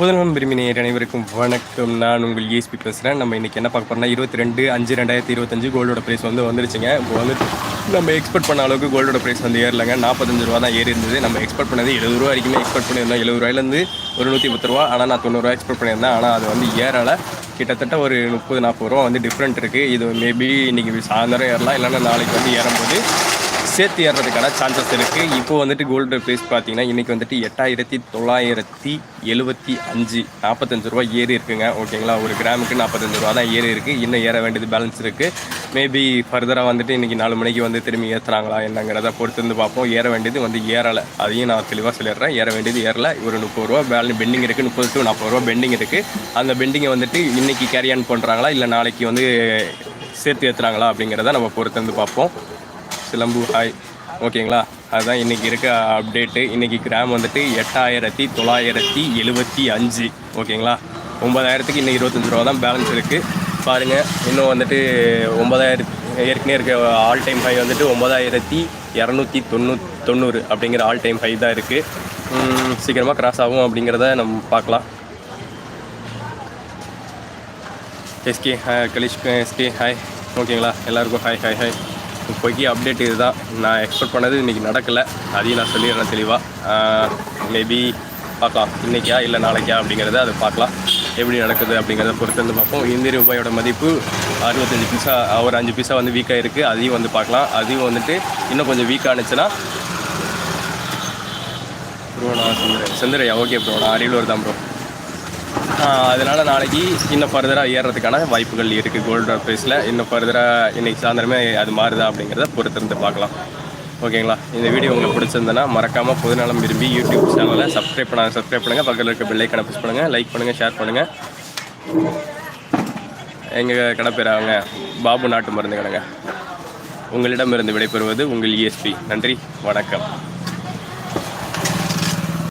புதனம் விரும்பி அனைவருக்கும் வணக்கம். நான் உங்கள் ஏஸ்பி பேசுகிறேன் நம்ம இன்றைக்கி என்ன பார்க்க போகிறோம்னா இருபத்தி ரெண்டு அஞ்சு ரெண்டாயிரத்தி இருபத்தஞ்சு கோல்டோட ப்ரைஸ் வந்து வந்துருச்சுங்க. இப்போ வந்து நம்ம எக்ஸ்பெக்ட் பண்ண அளவுக்கு கோல்டோட ப்ரைஸ் வந்து ஏறலைங்க. நாற்பத்தஞ்சு ரூபா தான் ஏறி இருந்தது நம்ம எக்ஸ்பெக்ட் பண்ணது எழுபது ரூபா வரைக்குமே எக்ஸ்பெக்ட் பண்ணியிருந்தோம். எழுபது ரூபாயிலேருந்து ஒரு நூற்றி பத்து ரூபா ஆனால் நான் தொண்ணூறுரூவா எக்ஸ்பெக்ட் பண்ணியிருந்தேன். ஆனால் அது வந்து ஏறலை. கிட்டத்தட்ட ஒரு முப்பது நாற்பது ரூபா வந்து டிஃப்ரெண்ட் இருக்குது இது மேபி இன்றைக்கி சாயந்தரம் ஏறலாம். இல்லைன்னா நாளைக்கு வந்து ஏறும்போது சேர்த்து ஏறதுக்கான சான்சஸ் இருக்குது இப்போ வந்துட்டு கோல்டு ப்ரைஸ் பார்த்தீங்கன்னா இன்றைக்கி வந்துட்டு எட்டாயிரத்தி தொள்ளாயிரத்தி எழுபத்தி அஞ்சு நாற்பத்தஞ்சு ரூபா ஏறி இருக்குங்க. ஓகேங்களா ஒரு கிராமுக்கு நாற்பத்தஞ்சு ரூபா தான் ஏறி இருக்குது இன்னும் ஏற வேண்டியது பேலன்ஸ் இருக்குது மேபி ஃபர்தராக வந்துட்டு இன்றைக்கி நாலு மணிக்கு வந்து திரும்பி ஏற்றுறாங்களா என்னங்கிறத பொறுத்து வந்து பார்ப்போம். ஏற வேண்டியது வந்து ஏறலை. அதையும் நான் தெளிவாக சொல்லிடுறேன். ஏற வேண்டியது ஏறலை. ஒரு முப்பது ரூபா பேலன் பெண்டிங் இருக்குது முப்பது டு நாற்பது ரூபா பெண்டிங் இருக்குது அந்த பெண்டிங்கை வந்துட்டு இன்றைக்கி கேரி ஆன் பண்ணுறாங்களா இல்லை நாளைக்கு வந்து சேர்த்து ஏற்றுறாங்களா அப்படிங்கிறத நம்ம பொறுத்து வந்து பார்ப்போம். சிலம்பு ஹாய் ஓகேங்களா? அதுதான் இன்றைக்கி இருக்க அப்டேட்டு இன்றைக்கி கிராம் வந்துட்டு எட்டாயிரத்தி தொள்ளாயிரத்தி எழுபத்தி அஞ்சு. ஓகேங்களா? ஒம்பதாயிரத்துக்கு இன்னும் இருபத்தஞ்சி ரூபா தான் பேலன்ஸ் இருக்குது பாருங்கள் இன்னும் வந்துட்டு ஒம்பதாயிரத்தி ஏற்கனவே இருக்க ஆல் டைம் ஹை வந்துட்டு ஒம்பதாயிரத்தி இரநூத்தி தொண்ணூ தொண்ணூறு அப்படிங்கிற ஆல் டைம் ஹை தான் இருக்குது சீக்கிரமாக கிராஸ் ஆகும் அப்படிங்கிறத நம்ம பார்க்கலாம். எஸ்கே ஹாய் கலிஷ் எஸ்கே ஹாய் ஓகேங்களா? எல்லாருக்கும் ஹாய் ஹாய் ஹாய் இப்போக்கி அப்டேட் இதுதான். நான் எக்ஸ்பெக்ட் பண்ணது இன்றைக்கி நடக்கலை. அதையும் நான் சொல்லிடுறேன் தெளிவாக மேபி பார்க்கலாம். இன்றைக்கியா இல்லை நாளைக்கா அப்படிங்கிறத அதை பார்க்கலாம். எப்படி நடக்குது அப்படிங்கிறத பொறுத்து வந்து பார்ப்போம். இந்திய ரூபாயோட மதிப்பு அறுபத்தஞ்சு பைசா ஒரு அஞ்சு பைசா வந்து வீக்காக இருக்குது அதையும் வந்து பார்க்கலாம். அதையும் வந்துட்டு இன்னும் கொஞ்சம் வீக் ஆனிச்சுன்னா ப்ரோ நான் செந்துரை. ஓகே ப்ரோ நான் அரியலூர் தான் ப்ரோ அதனால் நாளைக்கு இன்னும் ஃபர்தராக ஏறுறதுக்கான வாய்ப்புகள் இருக்குது கோல்டு ப்ரைஸில் இன்னும் ஃபர்தராக இன்றைக்கி சாயந்தரமே அது மாறுதா அப்படிங்கிறத பொறுத்திருந்து பார்க்கலாம். ஓகேங்களா? இந்த வீடியோ உங்களுக்கு பிடிச்சிருந்தனா மறக்காமல் பொதுநலம் விரும்பி யூடியூப் சேனலை சப்ஸ்கிரைப் பண்ணாங்க சப்ஸ்கிரைப் பண்ணுங்கள் பக்கத்தில் இருக்க பெல்லைக்கனை ப்ரெஸ் பண்ணுங்கள் லைக் பண்ணுங்கள் ஷேர் பண்ணுங்கள் எங்கள் கடை பேர் அவங்க? பாபு நாட்டு மருந்து கடைங்க உங்களிடமிருந்து விடைபெறுவது உங்கள் இஎஸ்பி நன்றி வணக்கம்.